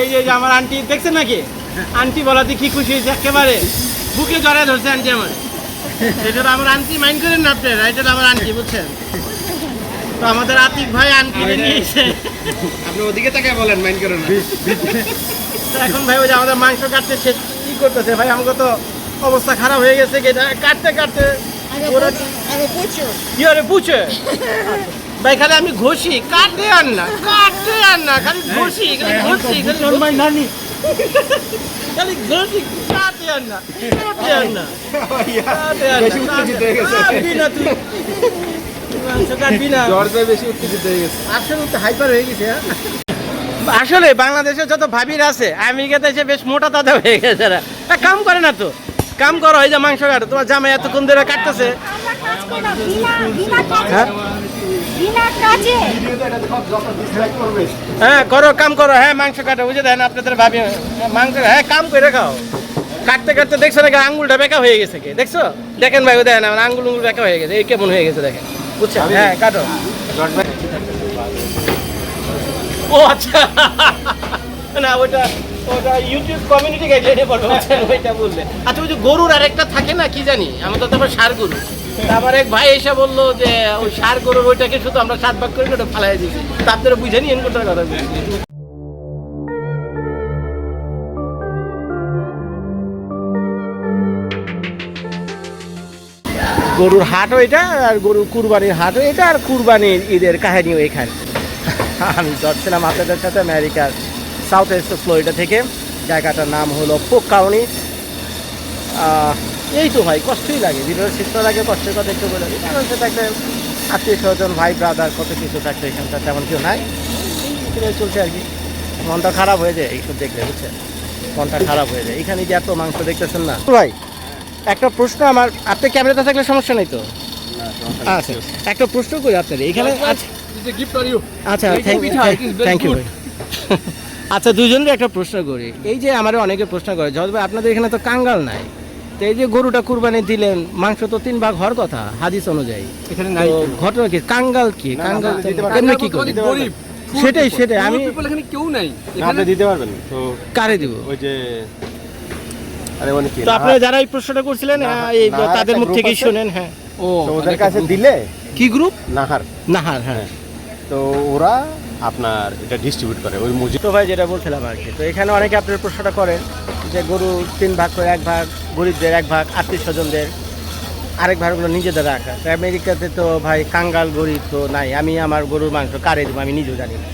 এই যে এই যে আমার আন্টি দেখছেন নাকি? আন্টি বলাতে কি খুশি হয়েছে? একেবারে বুকে জড়ায় ধরছে আন্টি আমার। এটা তো আমার আন্টি মাইন্ড করেন না আপনারা এটা তো আমার আন্টি বুঝছেন? তো আমাদের আতিক ভাই আন্টি নিয়েছে আপনি ওদিকে তাকায় বলেন মাইন্ড করেন না। এখন ভাই ওই যে আমাদের মাংস কাটতে সে কি করতেছে? ভাই আমাকে তো অবস্থা খারাপ হয়ে গেছে কি না, কাটতে কাটতে ওরা কি আরে পুছে ভাই খালি আমি ঘষি। কাটতে আর না কাটতে আর না খালি ঘষি খালি ঘষি খালি ঘষি। খালি ঘষি কাটতে আর না কাটতে আর না বেশি উত্তেজিত হয়ে গেছে। কাটবি না তুই। হয়ে গেছে। আসলে তো হাইপার হয়ে গেছে হ্যাঁ? আসলে বাংলাদেশে যত ভাবির আছে আমেরিকাতে এসে বেশ মোটা তাজা হয়ে গেছে কাম করে না তো কাম করো এই যে মাংস কাটো। তোমার জামাই এতক্ষণ ধরে কাটতেছে। হ্যাঁ? হ্যাঁ করো, কাম করো। হ্যাঁ মাংস কাটো, বুঝে দেন আপনাদের ভাবি মাংস হ্যাঁ কাম করে খাও। কাটতে কাটতে দেখছ নাকি আঙ্গুলটা বেঁকা হয়ে গেছে কি? দেখছ? দেখেন ভাই দেখেন আমার আঙ্গুল উঙ্গুল বেঁকা হয়ে গেছে, এই কেমন হয়ে গেছে দেখেন। বুঝছেন হ্যাঁ কাটো। ও আচ্ছা। না ওটা ওটা ইউটিউব কমিউনিটি গাইডলাইনে ওইটা বললে। আচ্ছা ওই যে গরুর আরেকটা থাকে না, কি জানি? আমাদের তো আবার সার গরু। তা আমার এক ভাই এসে বলল যে, ওই সার গরুর ওইটাকে শুধু আমরা সাত ভাগ করে ওটা ফালাই দিয়েছি। তা বুঝে নিয়েন কোথায় কথা গরুর হাটও এটা, আর গরু কুরবানির হাটও এটা, আর কুরবানির ঈদের কাহিনীও এখানে। আমি যাচ্ছিলাম আপনাদের সাথে আমেরিকার সাউথ ইস্ট ফ্লোরিডা থেকে। জায়গাটার নাম হলো পোক কাউনি এই তো ভাই কষ্টই লাগে। ভিডিওর শেষ করার আগে কষ্টের কথা একটু বলে দিই। কারণ সেটা একটা আত্মীয় স্বজন ভাই ব্রাদার কত কিছু থাকতো এখানটা তেমন কেউ নাই। চলছে আর কি। মনটা খারাপ হয়ে যায় এইসব দেখলে বুঝছেন? মনটা খারাপ হয়ে যায়। এখানে যে এত মাংস দেখতেছেন না। ভাই একটা প্রশ্ন আমার আপনি ক্যামেরাতে থাকলে সমস্যা নেই তো? আচ্ছা একটা প্রশ্ন করি আপনার এখানে আচ্ছা। গিফট ফর ইউ আচ্ছা এই যে থ্যাংক থ্যাংক ইউ. ভাই। আচ্ছা দুজনের একটা প্রশ্ন করি। এই যে আমার অনেকে প্রশ্ন করে জজ ভাই আপনাদের এখানে তো কাঙ্গাল নাই। তো এই যে গরুটা কুরবানি দিলেন মাংস তো তিন ভাগ হওয়ার কথা হাদিস অনুযায়ী। এখানে ঘটনা কি? কাঙ্গাল কি? কাঙ্গাল কেমনে কি করি। সেটাই সেটাই। আমি এখানে কেউ নাই। আপনি দিতে পারবেন। তো কারে দিব? ওই যে আরে মানে তো আপনারা যারা এই প্রশ্নটা করছিলেন হ্যাঁ, এই তাদের মুখ থেকেই। শোনেন হ্যাঁ। ও ওদের কাছে দিলে কি গ্রুপ নাহার। নাহার হ্যাঁ। তো ওরা আপনার এটা ডিস্ট্রিবিউট করে, ওই মুজি তো ভাই যেটা বলছিলাম আর কি, তো এখানে অনেকে আপনার প্রশ্নটা করেন যে গরু তিন ভাগ করে এক ভাগ, গরিবদের এক ভাগ, আত্মীয় স্বজনদের আরেক ভাগগুলো নিজেদের রাখা। তো আমেরিকাতে তো ভাই কাঙ্গাল গরিব তো নাই, আমি আমার গরুর মাংস কারে দেবো আমি নিজেও জানি না।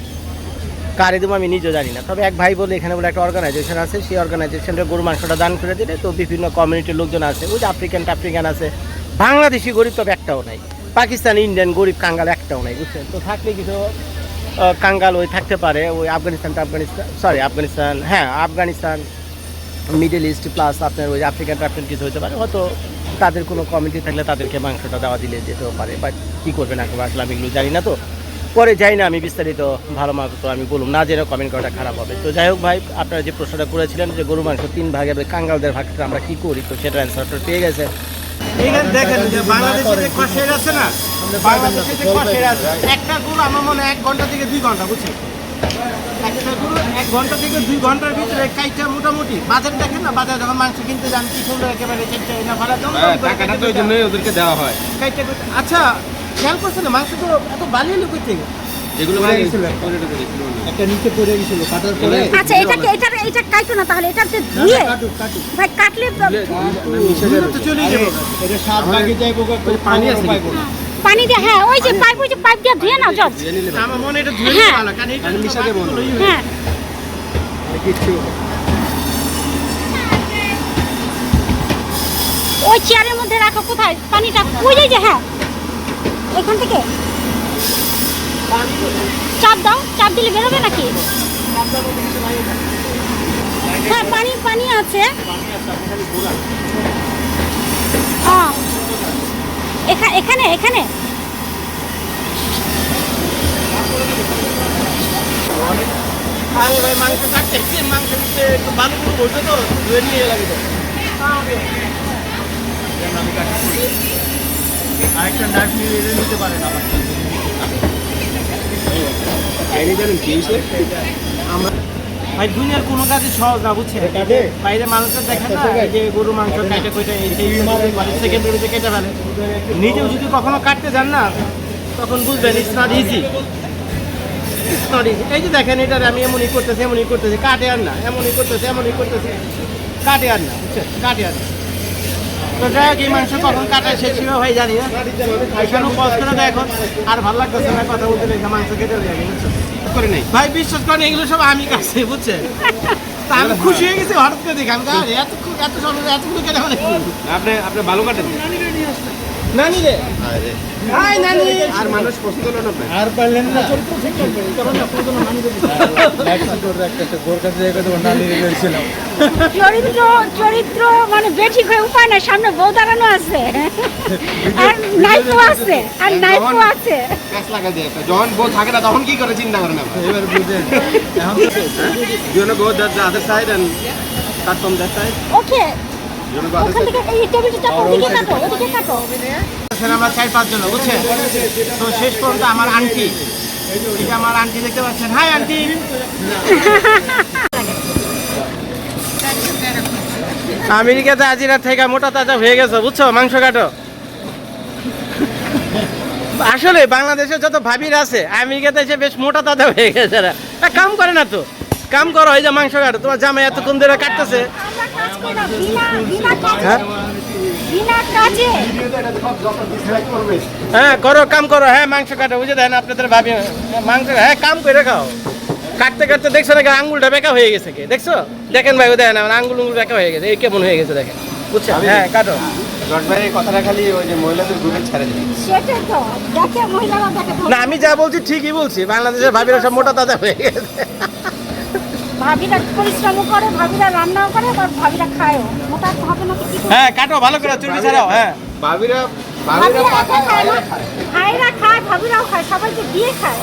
কারে দেবো আমি নিজেও জানি না। তবে এক ভাই বলে এখানে বলে একটা অর্গানাইজেশন আছে, সেই অর্গানাইজেশনটা গরুর মাংসটা দান করে দিলে তো বিভিন্ন কমিউনিটির লোকজন আছে, ওই যে আফ্রিকান টাফ্রিকান আছে, বাংলাদেশি গরিব তবে একটাও নাই, পাকিস্তান ইন্ডিয়ান গরিব, কাঙ্গাল একটাও নাই, বুঝছেন? তো থাকলে কিছু কাঙ্গাল ওই থাকতে পারে ওই আফগানিস্তান আফগানিস্তান সরি আফগানিস্তান হ্যাঁ আফগানিস্তান মিডল ইস্ট প্লাস আপনার ওই আফ্রিকান টাফ্রিকান কিছু হতে পারে হয়তো তাদের কোনো কমিটি থাকলে তাদেরকে মাংসটা দেওয়া দিলে যেতেও পারে বাট কী করবে না করবে আসলে আমি এগুলো জানি না তো। পরে যাই না আমি বিস্তারিত ভালো মাংস তো আমি বলুন না জেনে কমেন্ট করাটা খারাপ হবে। তো যাই হোক ভাই আপনারা যে প্রশ্নটা করেছিলেন যে গরু মাংস তিন ভাগের ওই কাঙ্গালদের ভাগটা আমরা কী করি তো সেটা অ্যান্সারটা পেয়ে গেছে দেখেন যে বাংলাদেশে যে আছে না বাংলাদেশে যে কষের একটা গরু আমার মনে এক ঘণ্টা থেকে দুই ঘণ্টা বুঝছেন একটা গরু এক ঘণ্টা থেকে দুই ঘণ্টার ভিতরে কাইটা মোটামুটি বাজার দেখেন না বাজার যখন মাংস কিনতে যান কি সুন্দর একেবারে চেটে না ভাড়া হ্যাঁ, টাকাটা তো ওই জন্যই ওদেরকে দেওয়া হয় কাইটা আচ্ছা খেয়াল করছেন মাংস তো এত বালিয়ে লোক থেকে মানে মনে হয়। আচ্ছা এটাকে এটা এটা কাটো না তাহলে এটা ধুয়ে ভাই কাটলে চলেই যাব পানি আছে? পানি দিয়ে হ্যাঁ ওই যে পাইপ ওই যে পাইপ দিয়ে ধুয়ে নাও জজ আমার মনে এটা ধুয়ে হ্যাঁ। ভালো কারণ এটা আমি মিশাতে বলব। হ্যাঁ। ওই চেয়ারের মধ্যে রাখো কোথায়? পানিটা ওই যে- হ্যাঁ। ওইখান থেকে। চাপ দাও চাপ দিলে বেরোবে নাকি? হ্যাঁ পানি পানি আছে। এখানে এখানে। মাংস কাটতে মাংস ভালো করে তো ধুয়ে নিয়ে লাগে তো আরেকটা নাইফ নিয়ে নিতে পারেন আমার ভাই দুনিয়ার কোনো কাজই সহজ না বুঝছেন? বাইরে মানুষের দেখেন না যে গরু মাংস কাটে কইটা এই সেই সেকেন্ড কেটে ফেলে। নিজেও যদি কখনো কাটতে যান না তখন বুঝবেন it's not easy it's not easy এই যে দেখেন এটার আমি এমনই করতেছি এমনই করতেছি। কাটে আর না এমনই করতেছি এমনই করতেছি। কাটে আর না বুঝছেন? কাটে আর না। তো যাই হোক এই মাংস কখন কাটায় সে ছিল ভাই জানি না। এখানে কষ্ট করে এখন আর ভালো লাগতেছে না কথা বলতে মাংস কেটে বুঝছেন? করে নেই। ভাই বিশ্বাস করেন এগুলো সব আমি কাছে বুঝছেন? আমি খুশি হয়ে গেছি হঠাৎ করে দেখে। আমি এত এত এতগুলো কেটে আপনি আপনি ভালো কাটেন নানি রে। নানি। আর মানুষ পছন্দ হলো না আর পারলেন না। মেক্সিকোর একটা একটা গোর কাছে রেখে দেবো নানি রেখেছিলাম চরিত্র চরিত্র মানে বেঠিক হয়ে উপায় না সামনে বউ দাঁড়ানো আছে। আর নাইফও আছে আর নাইফও আছে। প্যাঁচ লাগা দিয়ে একটা। যখন বউ থাকে না তখন কি করে চিন্তা করেন আপনি এবার বুঝেন এখন the, the other side and cut from that okay You wanna go ওখান থেকে এই টেবিলটা ওদিকে কাটো ওদিকে কাটো আমরা চার পাঁচজন বুঝছেন? তো শেষ পর্যন্ত আমার আন্টি। এই আমার আন্টি দেখতে পাচ্ছেন। Hi aunty! আমেরিকাতে আজিরা থেকে মোটা তাজা হয়ে গেছে বুঝছ? মাংস কাটো। আসলে বাংলাদেশে যত ভাবির আছে আমেরিকাতে এসে বেশ মোটা তাজা হয়ে গেছে। কাম করে না তো। কাম করো এই যে মাংস কাটো। তোমার জামাই এতক্ষণ ধরে কাটতেছে। হ্যাঁ? বিনা কাজে। হ্যাঁ করো কাম করো। হ্যাঁ মাংস কাটো বুঝে দেন আপনাদের ভাবি মাংস হ্যাঁ কাম করে খাও। কাটতে কাটতে দেখছ নাকি আঙ্গুলটা বেঁকা হয়ে গেছে কে? দেখছ? দেখেন ভাই ও দেখেন আমার আঙ্গুল উঙ্গুল বেঁকা হয়ে গেছে। এই কেমন হয়ে গেছে দেখেন। বুঝছেন? হ্যাঁ কাটো। না আমি যা বলছি ঠিকই বলছি। বাংলাদেশের ভাবিরা সব মোটা তাজা হয়ে গেছে। ভাবিরা পরিশ্রম করে ভাবিরা রান্নাও করে আবার ভাবিরা খায়ও। মোটা হবে না কি হ্যাঁ কাটো ভালো করে চুরবি ছাড়াও হ্যাঁ। ভাবিরা ভাবিরা একা খায় না। ভাইরা খায় ভাবিরাও খায় সবাইকে দিয়ে খায়।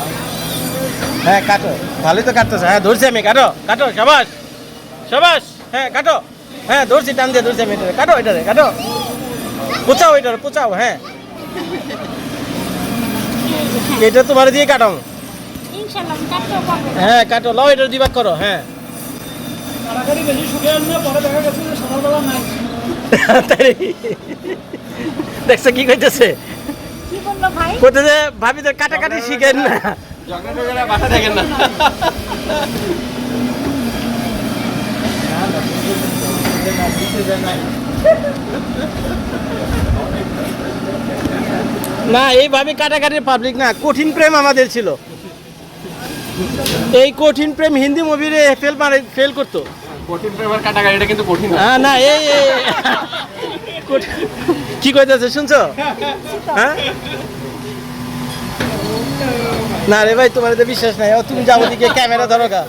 হ্যাঁ কাটো। ভালোই তো কাটতেছে। হ্যাঁ ধরছি আমি কাটো কাটো সাবাস। সাবাস হ্যাঁ কাটো। হ্যাঁ ধরছি টান দিয়ে ধরছি আমি এটারে। কাটো এটারে কাটো। পুচাও এটারে পুচাও হ্যাঁ। এটা তোমার দিয়ে কাটাও। হ্যাঁ কাটো লাও এটা দিবাক করো হ্যাঁ? দেখছ কি কইতেছে? কি বলল ভাই? কইতেছে ভাবিদের কাটাকাটি শিখেন না। বাসা না না এইভাবে কাটাকাটির পাবলিক না কঠিন প্রেম আমাদের ছিল। এই কঠিন প্রেম হিন্দি মুভিরে ফেল মারে ফেল করতো। কঠিন প্রেমার কাটাকাটি এটা কিন্তু কঠিন না। হ্যাঁ না এই কি কইতেছে শুনছো? হ্যাঁ? না রে ভাই তোমার তো বিশ্বাস নাই। ও তুমি যাব দিকে ক্যামেরা ধরো গা।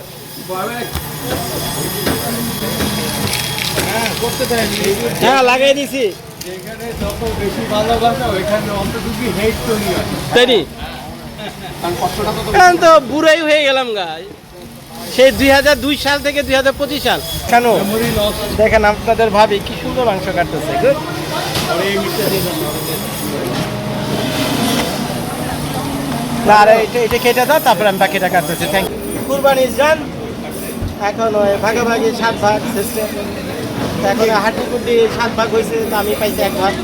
হ্যাঁ লাগাই দিছি। যেখানে যত বেশি ভালোবাসা ওইখানে হেট তৈরি হয় তাই নি? কারণ তো বুড়াই হয়ে গেলাম গা। সেই দুই হাজার দুই সাল থেকে দুই হাজার পঁচিশ সাল। কেন? দেখেন আপনাদের ভাবি কি সুন্দর মাংস কাটতেছে? না আরে এটা এটা কেটে দাও তারপরে আমি বাকিটা কাটতেছি থ্যাংক ইউ কুরবানি যান এখন ভাগাভাগি সাত ভাগ সিস্টেম এখন কুড্ডি সাত ভাগ হয়েছে তো আমি পাইছি এক ভাগ।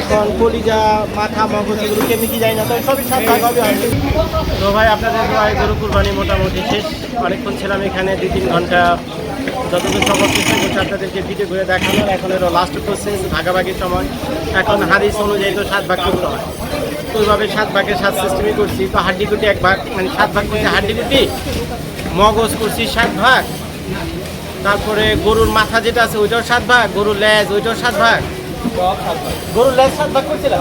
এখন কলিজা, মাথা, মগজ এগুলো কেমনি কি না তো সবই সাত ভাগ হবে তো ভাই, আপনাদের ভাই গরু কুরবানি মোটামুটি শেষ। অনেকক্ষণ ছিলাম এখানে, দুই তিন ঘণ্টা যতদূর সম্ভব চেষ্টা করছি আপনাদেরকে ভিডিও করে দেখানোর এখন এলো লাস্ট প্রসেস ভাগাভাগির সময়। এখন হাদিস অনুযায়ী তো সাত ভাগ করতে হয়। তো ওইভাবে সাত ভাগের সাত সিস্টেমই করছি। তো হাড্ডি কুটি এক ভাগ মানে সাত ভাগ করছি হাড্ডি কুটি, মগজ করছি সাত ভাগ। তারপরে গরুর মাথা যেটা আছে, ওইটাও সাত ভাগ, গরুর লেজ, ওইটাও সাত ভাগ। গরুর লেজ সাত ভাগ করছিলাম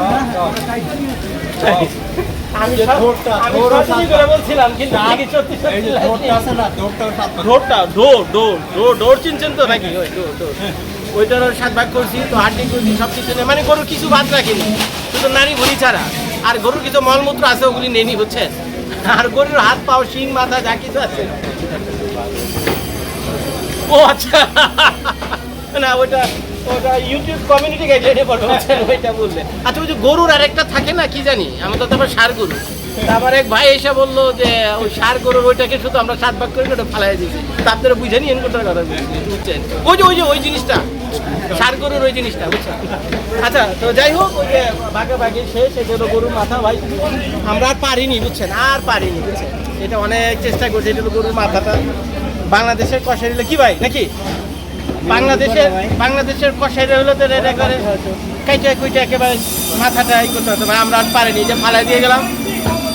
আমি বলছিলাম কিন্তু চিনছেন তো নাকি? সাত ভাগ করছি তো হাড্ডি করছি সব কিছু নেই। মানে গরুর কিছু বাদ রাখিনি শুধু নারী ভুড়ি ছাড়া। আর গরুর কিছু মলমূত্র আছে ওগুলি নেনি হচ্ছে আর গরুর হাত পাও শিং মাথা যা কিছু আছে। ও আচ্ছা। না ওইটা ইউটিউব কমিউনিটি গাইডলাইনে ওইটা বললে। আচ্ছা ওই যে গরুর আরেকটা থাকে না, কি জানি? আমাদের তো আবার সার গরু। আমার এক ভাই এসে বলল যে, ওই সার গরুর ওইটাকে শুধু আমরা সাত ভাগ করে ওটা ফালাই দিয়েছি। তা আপনারা বুঝে নিন কোথার কথা বুঝছেন? ওই যে ওই যে, ওই জিনিসটা। সার গরুর ওই জিনিসটা, বুঝছেন? আচ্ছা তো যাই হোক, ওই যে ভাগে শেষ এটা হলো গরুর মাথা, ভাই। আমরা আর পারিনি, বুঝছেন? আর পারিনি, বুঝছেন? এটা অনেক চেষ্টা করছি এটা গরুর মাথাটা। বাংলাদেশের কষাই হলো কি ভাই, নাকি? বাংলাদেশের বাংলাদেশের কষাইরা হলো তো এটা করে কাইটা কুইটা একেবারে মাথাটা ই করতে হতো। ভাই আমরা আর পারিনি। যে ফালাই দিয়ে গেলাম।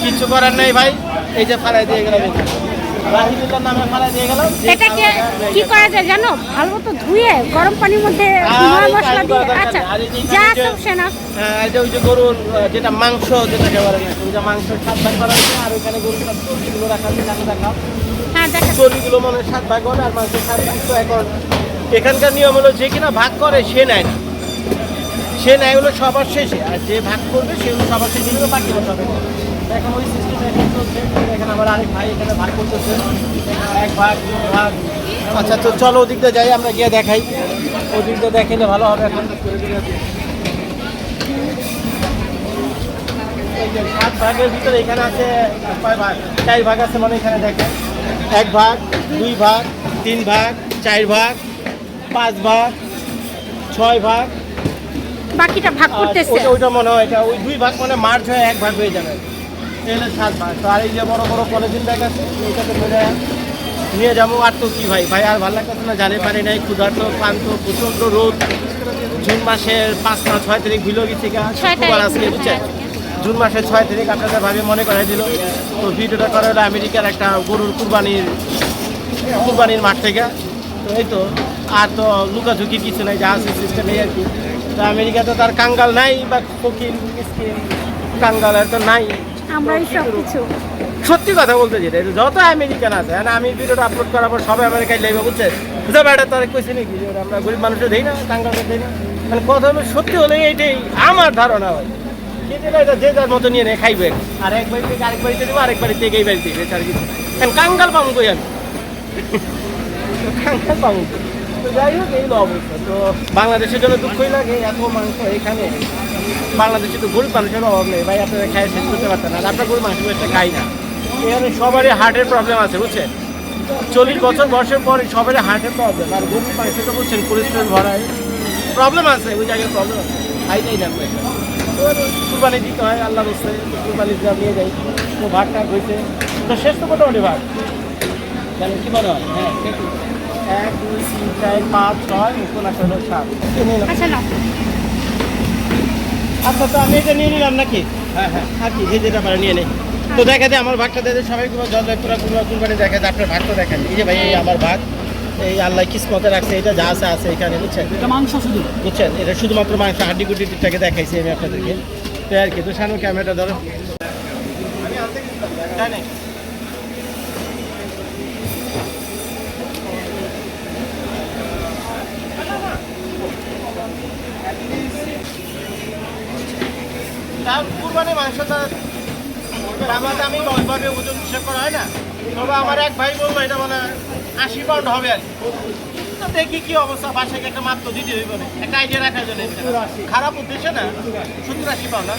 কিছু করার নেই ভাই। এই যে ফালাই দিয়ে গেলাম যে। রাহিদুল্লাহর নামে ফালাই দিয়ে গেলাম। এটাকে কি করা যায় জানো? ভালো মতো ধুয়ে গরম পানির মধ্যে আর ময় এই মশলা দিয়ে আচ্ছা দরকার নেই। আর এই যে যা এখানে সেনা। ওই যে গরুর যেটা মাংস যেটাকে বলে ওই যে মাংস সাত ভাগ করা আর ওইখানে গরুর সব চর্বিগুলো রাখা দেখাও। হ্যাঁ দেখা চর্বিগুলো মনে সাত ভাগ আর মাংস সাত ভাগ তো এখন এখানকার নিয়ম হলো যে কিনা ভাগ করে সে নেয় না। সে নেয় হলো সবার শেষে আর যে ভাগ করবে সে হলো সবার শেষে হলো বাকি হবে এখন ওই সিস্টেম এখন চলছে এখানে আবার আরেক ভাই এখানে ভাগ করতেছে। এক ভাগ ভাগ। আচ্ছা তো চলো ওদিকটা যাই আমরা গিয়ে দেখাই। ওদিকটা দিয়ে দেখাইলে ভালো হবে এখন। সাত ভাগের ভিতরে এখানে আছে কয় ভাগ? চার ভাগ আছে মানে এখানে দেখেন। এক ভাগ দুই ভাগ তিন ভাগ চার ভাগ। পাঁচ ভাগ ছয় ভাগ। বাকিটা ভাগ করতেছে। ওইটা ওইটা মনে হয় এটা ওই দুই ভাগ মানে মার্চ হয়ে এক ভাগ হয়ে যাবে। এই হলো সাত ভাগ। তো আর এই যে বড় বড় পলিথিন ব্যাগ আছে এইটাতে ধরে নিয়ে যাব। আর তো কি ভাই? ভাই আর ভালো লাগতেছে না? জানে পারি নাই। ক্ষুধার্ত ক্লান্ত প্রচণ্ড রোদ। জুন মাসের পাঁচ না ছয় তারিখ ভুলো গেছি আজকে হ্যাঁ, বুঝছেন? জুন মাসের ছয় তারিখ আপনাদের ভাবে মনে করাই দিল। তো ভিডিওটা করা হলো আমেরিকার একটা গরুর কুরবানির কুরবানির মাঠ থেকে। তো এই তো। আর তো লুকাঝুকি কিছু নাই যা আছে সিস্টেম এই আর কি। তো আমেরিকাতে তার কাঙ্গাল নাই বা কোকিন স্কিন কাঙ্গাল আর তো নাই। আমরাই সব কিছু সত্যি কথা বলতে যেটা যত আমেরিকান আছে হ্যাঁ আমি ভিডিওটা আপলোড করার পর সবাই আমেরিকায় লেবে বুঝছে বুঝতে পারে তারা কইছে নাকি যে আমরা গরিব মানুষের দেই না কাঙ্গালকে দেই না? মানে কথা হলো সত্যি হলে এইটাই আমার ধারণা হয়। এটা যে যার মতো নিয়ে নেয় খাইবে। আর এক বাড়ি থেকে আরেক বাড়িতে দেবো আরেক বাড়ি থেকে এই বাড়িতে দেবে আর কিছু কারণ কাঙ্গাল পাবো কই আমি। কাঙ্গাল পাবো? যাই হোক, এই তো বাংলাদেশের জন্য দুঃখই লাগে, এত মাংস এখানে। বাংলাদেশে তো গরিব মানুষের অভাব নেই, ভাই, আপনারা খাই শেষ করতে পারতেন না। আমরা গরিব মানুষ একটা খাই না। এখানে সবারই হার্টের প্রবলেম আছে, বুঝছেন? চল্লিশ বছর বয়সের পরে সবারই হার্টের প্রবলেম আর গরিব মানুষ তো বুঝছেন কোলেস্ট্রল ভরায়। প্রবলেম আছে, ওই জায়গায় প্রবলেম আছে। খাই যাই না কুরবানি দিতে হয় আল্লাহ বসে কুরবানি দিয়ে নিয়ে যাই। তো ভাগটা হয়েছে। তো শেষ তো মোটামুটি ভাগ জানেন কি মনে হয়? হ্যাঁ। এক দুই তিন চার পাঁচ ছয় উনআশ হলো সাত। আচ্ছা আচ্ছা তো আমি এটা নিয়ে নিলাম নাকি? হ্যাঁ হ্যাঁ। আর কি যে যেটা পারে নিয়ে নেই তো দেখা যায় আমার ভাগটা দেখে সবাই kuma জল পুরা কুরবা কুরবানি দেখা যায় আপনার ভাগটা দেখেন। এই যে ভাই এই আমার ভাগ এই আল্লাহ কিসমতে রাখছে এটা যা আছে আছে এখানে বুঝছেন? এটা মাংস শুধু। বুঝছেন? এটা শুধুমাত্র মাংস হাড্ডি গুটিটাকে দেখাইছি আমি আপনাদেরকে। তো আর কি তো সামনে ক্যামেরাটা ধরো। আমি আনতে গেছিলাম, তার কুরবানি মাংসটা আমার আমি ওইভাবে ওজন হিসাব করা হয় না। তবে আমার এক ভাই বলল, এটা মানে আশি পাউন্ড হবে আর। তো দেখি কি অবস্থা, বাসায় একটা মাত্র দিতে হইব। একটা আইডিয়া রাখার জন্য খারাপ উদ্দেশ্যে না, সত্তর আশি পাউন্ড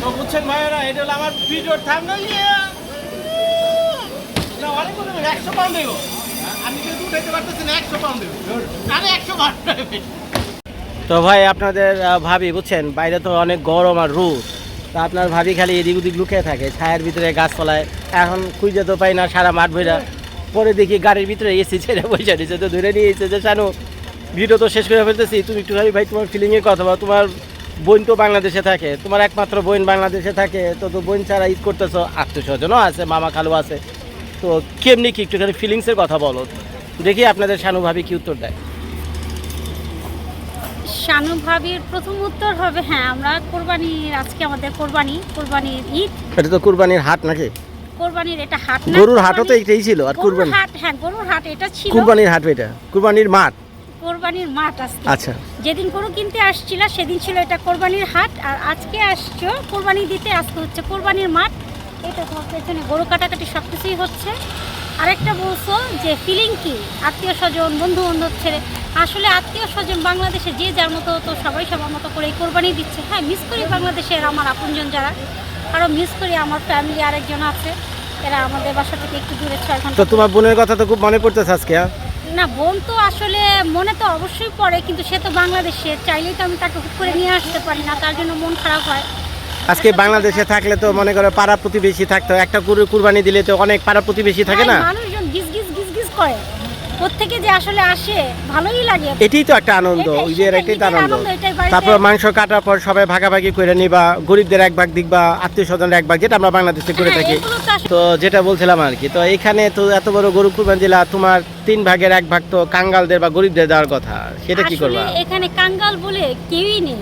তো বুঝছেন ভাইয়েরা, এটা হলো আমার ভিডিওর থামনা না, অনেক একশো পাউন্ড দেবো আমি যেহেতু উঠাইতে পারতেছি না, একশো পাউন্ড দেবো আরে একশো পাউন্ড তো ভাই, আপনাদের ভাবি, বুঝছেন? বাইরে তো অনেক গরম আর রোদ। তা আপনার ভাবি খালি এদিক ওদিক লুকিয়ে থাকে, ছায়ের ভিতরে গাছপালায়। এখন খুঁজে তো পাই না সারা মাঠ ভইরা। পরে দেখি গাড়ির ভিতরে এসি ছেড়ে বসে নিচ্ছে তো ধরে নিয়ে এসেছে শানু ভিডিও তো শেষ করে ফেলতেছি। তুমি একটু ভাই ভাই, তোমার ফিলিংয়ের কথা বলো তোমার বোন তো বাংলাদেশে থাকে। তোমার একমাত্র বোন বাংলাদেশে থাকে। তো তো বোন ছাড়া ঈদ করতেছো আত্মীয় স্বজনও আছে মামা খালু আছে। তো কেমনি কি একটুখানি ফিলিংসের কথা বলো? দেখি আপনাদের শানু ভাবি কি উত্তর দেয়। শানু ভাবির প্রথম উত্তর হবে হ্যাঁ আমরা কোরবানির আজকে আমাদের কোরবানি কোরবানির ঈদ। এটা তো কুরবানির হাট নাকি? কোরবানির এটা হাট না গরুর হাটও তো এইটাই ছিল আর কুরবানি হাট হ্যাঁ গরুর হাট এটা ছিল। কুরবানির হাট এটা কুরবানির মাঠ। কোরবানির মাঠ আজকে। আচ্ছা। যেদিন গরু কিনতে আসছিল সেদিন ছিল এটা কোরবানির হাট আর আজকে আসছো কোরবানি দিতে আজকে হচ্ছে কোরবানির মাঠ। এটা তোমার পেছনে গরু কাটাকাটি সব কিছুই হচ্ছে। আরেকটা বলছো যে ফিলিং কি? আত্মীয় স্বজন বন্ধু বান্ধব ছেড়ে আসলে আত্মীয় স্বজন বাংলাদেশে যে যার মতো তো সবাই সবার মতো করে কোরবানি দিচ্ছে। হ্যাঁ মিস করি বাংলাদেশের আমার আপনজন যারা আরও মিস করি আমার ফ্যামিলি আরেকজন আছে এরা আমাদের বাসা থেকে একটু দূরে ছয় ঘণ্টা তো তোমার বোনের কথা তো খুব মনে পড়তেছে আজকে হ্যাঁ? না বোন তো আসলে মনে তো অবশ্যই পড়ে কিন্তু সে তো বাংলাদেশে চাইলেই তো আমি তাকে হুট করে নিয়ে আসতে পারি না তার জন্য মন খারাপ হয়। আজকে বাংলাদেশে থাকলে তো মনে করো পাড়া প্রতিবেশী থাকতো। একটা গরু কুরবানি দিলে তো অনেক পাড়া প্রতিবেশী থাকে না? মানুষজন গিজ গিজ গিজ গিজ করে। প্রত্যেকে যে আসলে আসে ভালোই লাগে। এটাই তো একটা আনন্দ সেটাই, তো আনন্দ। তারপর মাংস কাটার পর সবাই ভাগাভাগি করে নিবা গরিবদের এক ভাগ দিবা আত্মীয় স্বজনের এক ভাগ যেটা আমরা বাংলাদেশে করে হ্যাঁ, থাকি। তো যেটা বলছিলাম আর কি তো এখানে তো এত বড় গরু কুরবানি দিলা তোমার তিন ভাগের এক ভাগ তো কাঙ্গালদের বা গরিবদের দেওয়ার কথা সেটা কি করবা? এখানে কাঙ্গাল বলে কেউই নেই।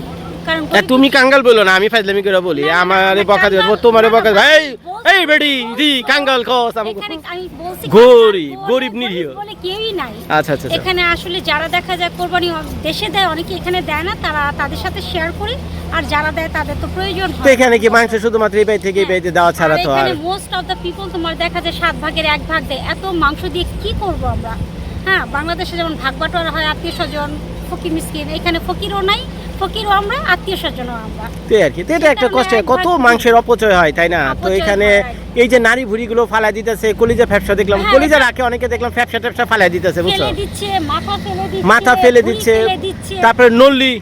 তুমি কাঙ্গাল বলো না আমি ফাইজলামি করে বলি। আমার বকা দিবে তোমার বকা ভাই এই বেডি দি কাঙ্গাল খস আমি বলছি গরিব, গরিব নিরীহ। বলে কেউই নাই। আচ্ছা আচ্ছা আচ্ছা। এখানে আসলে যারা দেখা যায় কোরবানি দেশে দেয় অনেকে এখানে দেয় না তারা তাদের সাথে শেয়ার করি আর যারা দেয় তাদের তো প্রয়োজন হয়। এখানে কি মাংস শুধুমাত্র এই বাই থেকে এই বাইতে দেওয়া ছাড়া তো আর এখানে মোস্ট অফ দা পিপল তোমার দেখা যায় সাত ভাগের এক ভাগ দেয়। এত মাংস দিয়ে কি করব আমরা? হ্যাঁ বাংলাদেশে যেমন ভাগ বাটোয়ারা হয় আত্মীয় স্বজন ফকির মিসকিন এখানে ফকিরও নাই ফকিরও আমরা আত্মীয় স্বজনও আমরা। তো আর কি তো এটা একটা কষ্ট কত মাংসের অপচয় হয় তাই না? তো এখানে এই যে নারী ভুড়িগুলো ফালাই দিতেছে কলিজা ফ্যাপসা দেখলাম হ্যাঁ, কলিজা রাখে অনেকে দেখলাম ফ্যাপসা ট্যাপসা ফালাই দিতেছে বুঝছ? মাথা ফেলে দিচ্ছে। তারপরে নল্লি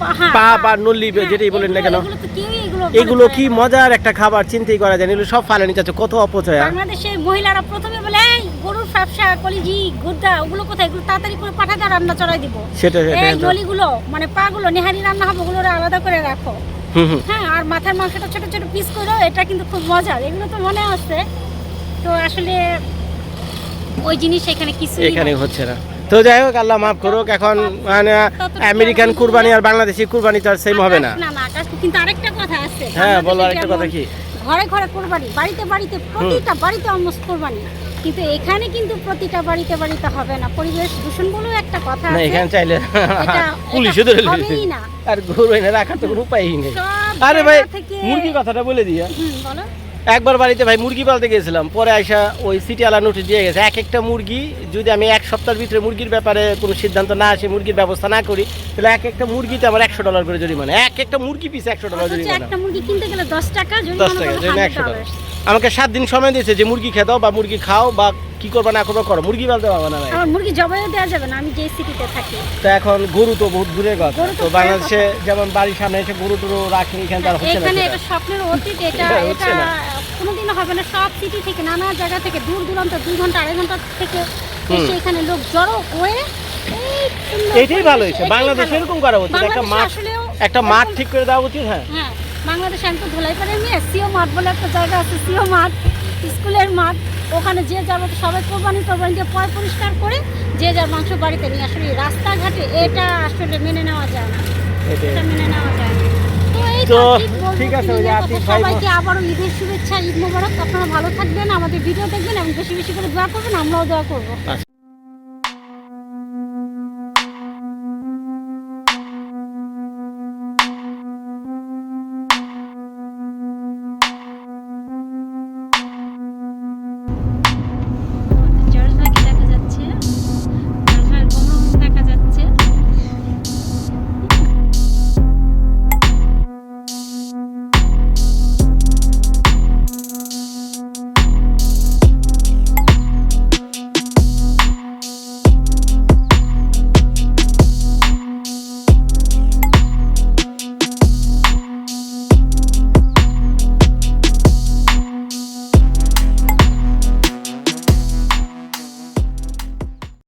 পা- হ্যাঁ, পা বা নল্লি হ্যাঁ, যেটাই বলেন না কেন এগুলো কেউই এগুলো মনে কি মজার একটা খাবার চিন্তাই করা যায় এগুলো সব ফালানি যাচ্ছে কত অপচয়। হ্যাঁ? বাংলাদেশে মহিলারা প্রথমে বলে গরুর ব্যবসা কলিজি গুদ্দা ওগুলো কোথায়? এগুলো তাড়াতাড়ি করে পাঠা দাও রান্না চড়াই দিব। সেটা এই নলিগুলো মানে পাগুলো নেহারি রান্না হবে ওগুলো আলাদা করে রাখো। হ্যাঁ আর মাথার মাংসটা ছোট ছোট পিস করো এটা কিন্তু খুব মজার। এগুলো তো মনে আছে। তো আসলে ওই জিনিস এখানে কিছু এখানে হচ্ছে না। তো যাই হোক আল্লাহ মাফ করুক এখন মানে আমেরিকান কুরবানি আর বাংলাদেশি কুরবানি তো আর সেম হবে না। না না কিন্তু আরেকটা কথা আছে। হ্যাঁ, বলো আরেকটা কথা কি? ঘরে ঘরে কোরবানি বাড়িতে বাড়িতে প্রতিটা বাড়িতে অলমোস্ট কোরবানি। কিন্তু এখানে কিন্তু প্রতিটা বাড়িতে বাড়িতে হবে না। পরিবেশ দূষণ বলেও একটা কথা আছে। এখানে চাইলে পুলিশে ধরে। আর এনে রাখার তো কোনো উপায়ই নেই। আরে ভাই মুরগি কথাটা বলে দিয়া। বলো। একবার বাড়িতে ভাই মুরগি পালতে গেছিলাম পরে আইসা ওই সিটি আলা নোটিশ দিয়ে গেছে এক একটা মুরগি যদি আমি এক সপ্তাহের ভিতরে মুরগির ব্যাপারে কোনো সিদ্ধান্ত না আসে মুরগির ব্যবস্থা না করি তাহলে এক একটা মুরগিতে আমার একশো ডলার করে জরিমানা। এক একটা মুরগি পিছে একশো ডলার জরিমানা। একটা মুরগি কিনতে গেলে দশ টাকা দশ টাকা একশো ডলার আমাকে সাত দিন সময় দিয়েছে যে মুরগি খেয়ে দাও বা মুরগি খাও বা কি করবা না করবা করো। মুরগি পালতে পারব না ভাই। আমার মুরগি জবাইও দেওয়া যাবে না আমি যে সিটিতে থাকি। তো এখন গরু তো বহুত দূরের কথা। তো বাংলাদেশে যেমন বাড়ির সামনে এসে গরু টুরু রাখে এখানে তার হচ্ছে না এখানে এটা স্বপ্নের অতীত এটা এটা কোনোদিনও হবে না। সব সিটি থেকে নানা জায়গা থেকে দূর দূরান্ত দুই ঘণ্টা আড়াই ঘণ্টা থেকে এসে এখানে লোক জড়ো হয়ে এটাই ভালো হয়েছে। বাংলাদেশে এরকম করা উচিত। একটা মাঠ একটা মাঠ ঠিক করে দেওয়া উচিত হ্যাঁ। হ্যাঁ। বাংলাদেশে আমি তো ধোলাই পারে নিয়ে সিও মাঠ বলে একটা জায়গা আছে সিও মাঠ স্কুলের মাঠ ওখানে যে মতো সবাই কোরবানি কোরবানি দিয়ে পয় পরিষ্কার করে যে যার মাংস বাড়িতে নিয়ে আসলে রাস্তাঘাটে এটা আসলে মেনে নেওয়া যায় না। এটা মেনে নেওয়া যায় না। তো ঠিক আছে, যে সবাইকে আবারও ঈদের শুভেচ্ছা ঈদ মোবারক। আপনারা ভালো থাকবেন আমাদের ভিডিও দেখবেন এবং বেশি বেশি করে দোয়া করবেন আমরাও দোয়া করব।